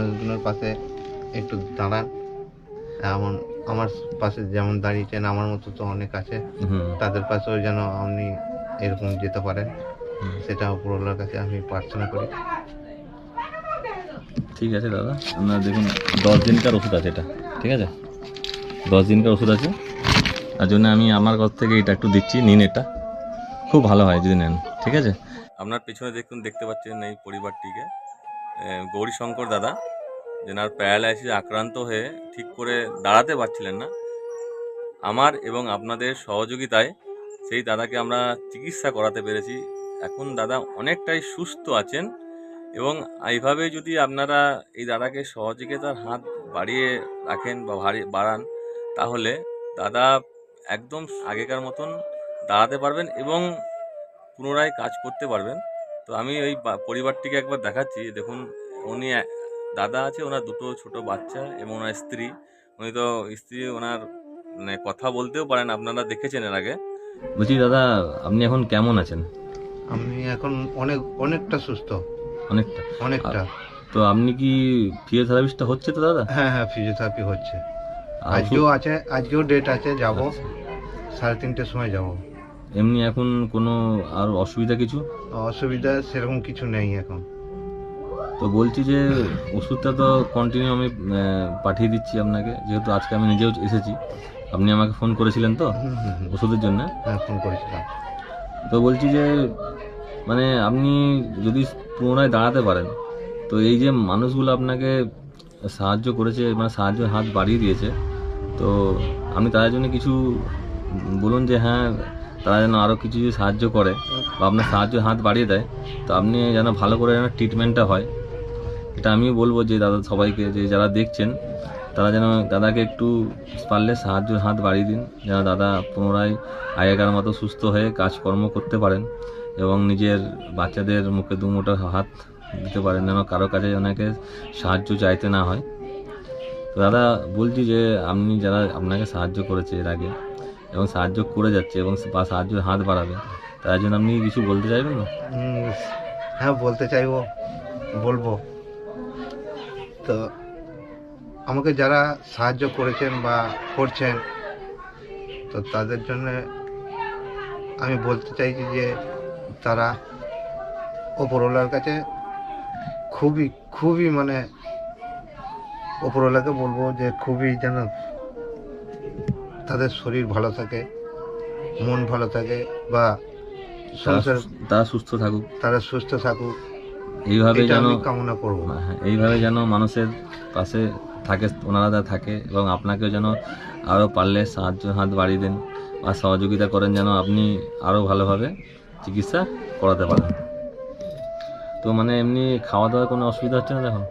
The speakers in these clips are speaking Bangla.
মানুষগুলোর পাশে একটু দাঁড়ান। এমন আমার পাশে যেমন দাঁড়িয়েছেন আমার মতো তো অনেক আছে। তাদের পাশেও যেন আপনি এরকম যেতে পারেন। সেটা উপরওয়ালার কাছে আমি প্রার্থনা করি। ঠিক আছে দাদা আপনার দেখুন দশ দিনকার ওষুধ আছে এটা ঠিক আছে? দশ দিনকার ওষুধ আছে। তার জন্য আমি আমার ঘর থেকে এটা একটু দিচ্ছি নিন এটা। খুব ভালো হয় যদি নেন ঠিক আছে? আপনার পিছনে দেখুন দেখতে পাচ্ছেন এই পরিবারটিকে। গৌরী শঙ্কর দাদা, যেনার প্যারালাইসিস আক্রান্ত হয়ে ঠিক করে দাঁড়াতে পারছিলেন না, আমার এবং আপনাদের সহযোগিতায় সেই দাদাকে আমরা চিকিৎসা করাতে পেরেছি। এখন দাদা অনেকটাই সুস্থ আছেন এবং এইভাবে যদি আপনারা এই দাদাকে সহযোগিতার হাত বাড়িয়ে রাখেন বা বাড়ান, তাহলে দাদা একদম আগেকার মতন দাঁড়াতে পারবেন এবং পুনরায় কাজ করতে পারবেন। তো আমি ওই পরিবারটিকে একবার দেখাচ্ছি দেখুন উনি দাদা আছে ওনার দুটো ছোট বাচ্চা এবং ওনার স্ত্রী। উনি তো স্ত্রী ওনার মানে কথা বলতেও পারেন আপনারা দেখেছেন এর আগে। বলছি দাদা আপনি এখন কেমন আছেন? আমি এখন অনেক অনেকটা সুস্থ। অনেকটা? অনেকটা। তো আপনি কি ফিজিওথেরাপিস্টটা হচ্ছে তো দাদা? হ্যাঁ হ্যাঁ ফিজিওথেরাপি হচ্ছে। আজকেও আছে আজকেও ডেট আছে যাব। আচ্ছা। সাড়ে তিনটের সময় যাব। এমনি এখন কোনো আর অসুবিধা কিছু? অসুবিধা সেরকম কিছু নেই এখন। তো বলছি যে ওষুধটা তো কন্টিনিউ আমি পাঠিয়ে দিচ্ছি আপনাকে। যেহেতু আজকে আমি নিজেও এসেছি আপনি আমাকে ফোন করেছিলেন তো। ওষুধের জন্য? হ্যাঁ ফোন করেছিলাম। তো বলছি যে মানে আপনি যদি পুনরায় দাঁড়াতে পারেন তো এই যে মানুষগুলো আপনাকে সাহায্য করেছে মানে সাহায্যের হাত বাড়িয়ে দিয়েছে তো আপনি তাদের জন্য কিছু বলুন যে হ্যাঁ তারা যেন আরও কিছু যদি সাহায্য করে বা আপনার সাহায্য হাত বাড়িয়ে দেয়, তো আপনি যেন ভালো করে যেন ট্রিটমেন্টটা হয়। এটা আমিও বলব যে দাদা সবাইকে, যে যারা দেখছেন, তারা যেন দাদাকে একটু পারলে সাহায্যের হাত বাড়িয়ে দিন, যেন দাদা পুনরায় আগেকার মতো সুস্থ হয়ে কাজকর্ম করতে পারেন এবং নিজের বাচ্চাদের মুখে দু মুঠো হাত দিতে পারেন, যেন কারও কাছে ওনাকে সাহায্য চাইতে না হয়। তো দাদা বলছি যে, আপনি যারা আপনাকে সাহায্য করেছে এর আগে এবং সাহায্য করে যাচ্ছে এবং বা সাহায্যের হাত বাড়াবে। তার জন্য আপনি কিছু বলতে চাইবেন না? হ্যাঁ বলতে চাইব, বলব। তো আমাকে যারা সাহায্য করেছেন বা করছেন, তো তাদের জন্য আমি বলতে চাইছি যে তারা ওপরওয়ালার কাছে খুবই খুবই মানে ওপরওয়ালাকে বলব যে খুবই যেন তাদের শরীর ভালো থাকে মন ভালো থাকে বা সংসার তারা সুস্থ থাকুক। তারা সুস্থ থাকুক এইভাবে যেন কামনা করব। হ্যাঁ, এইভাবে যেন মানুষের পাশে থাকে ওনারা থাকে এবং আপনাকেও যেন আরও পারলে সাহায্য হাত বাড়িয়ে দেন বা সহযোগিতা করেন যেন আপনি আরও ভালোভাবে চিকিৎসা করাতে পারেন। তো মানে এমনি খাওয়া দাওয়ার কোনো অসুবিধা হচ্ছে না দেখো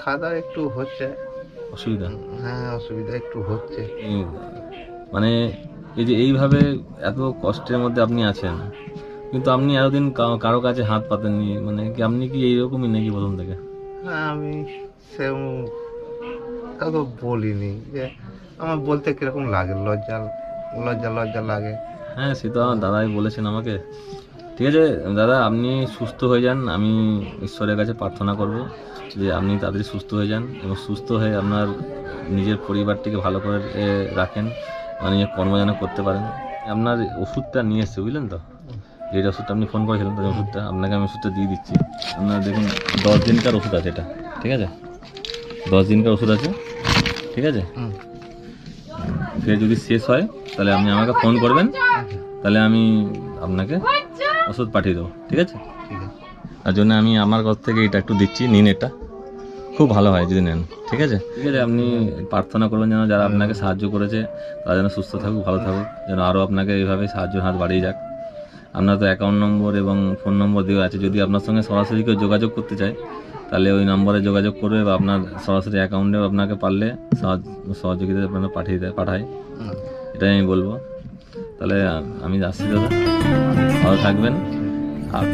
খাওয়া দাওয়া একটু হচ্ছে। অসুবিধা? হ্যাঁ অসুবিধা একটু হচ্ছে। মানে এই যে এইভাবে এত কষ্টের মধ্যে আপনি আছেন কিন্তু আপনি এতদিন কারো- কাছে হাত পাতেননি মানে কি আপনি কি এইরকমই নাকি প্রথম থেকে হ্যাঁ আমি সেরকম কাউকে বলিনি যে আমার বলতে কীরকম লাগে লজ্জা লজ্জা লজ্জা লাগে। হ্যাঁ সে তো আমার দাদাই বলেছেন আমাকে। ঠিক আছে দাদা আপনি সুস্থ হয়ে যান। আমি ঈশ্বরের কাছে প্রার্থনা করব যে আপনি তাড়াতাড়ি সুস্থ হয়ে যান এবং সুস্থ হয়ে আপনার নিজের পরিবারটিকে ভালো করে রাখেন নিজের কর্ম যেন করতে পারেন। আপনার ওষুধটা নিয়ে এসছে বুঝলেন তো? যেটা ওষুধটা আপনি ফোন করেছিলেন তাই ওষুধটা আপনাকে আমি ওষুধটা দিয়ে দিচ্ছি। আপনার দেখুন দশ দিনকার ওষুধ আছে এটা ঠিক আছে? দশ দিনকার ওষুধ আছে ঠিক আছে? ফের যদি শেষ হয় তাহলে আপনি আমাকে ফোন করবেন তাহলে আমি আপনাকে ওষুধ পাঠিয়ে দেবো ঠিক আছে? ঠিক আছে। তার জন্য আমি আমার কাছ থেকে এটা একটু দিচ্ছি নিন এটা। খুব ভালো হয় যদি নেন ঠিক আছে? ঠিক আছে আপনি প্রার্থনা করবেন যেন যারা আপনাকে সাহায্য করেছে তারা যেন সুস্থ থাকুক ভালো থাকুক যেন আরও আপনাকে এইভাবে সাহায্য হাত বাড়িয়ে যাক। আপনার তো অ্যাকাউন্ট নম্বর এবং ফোন নম্বর দেওয়া আছে যদি আপনার সঙ্গে সরাসরি কেউ যোগাযোগ করতে চায় তাহলে ওই নম্বরে যোগাযোগ করবে বা আপনার সরাসরি অ্যাকাউন্টেও আপনাকে পারলে সাহায্য- সহযোগিতা আপনারা পাঠিয়ে দেয় পাঠায়। এটাই আমি বলব। তাহলে আমি যাচ্ছি দাদা। ভালো থাকবেন। আর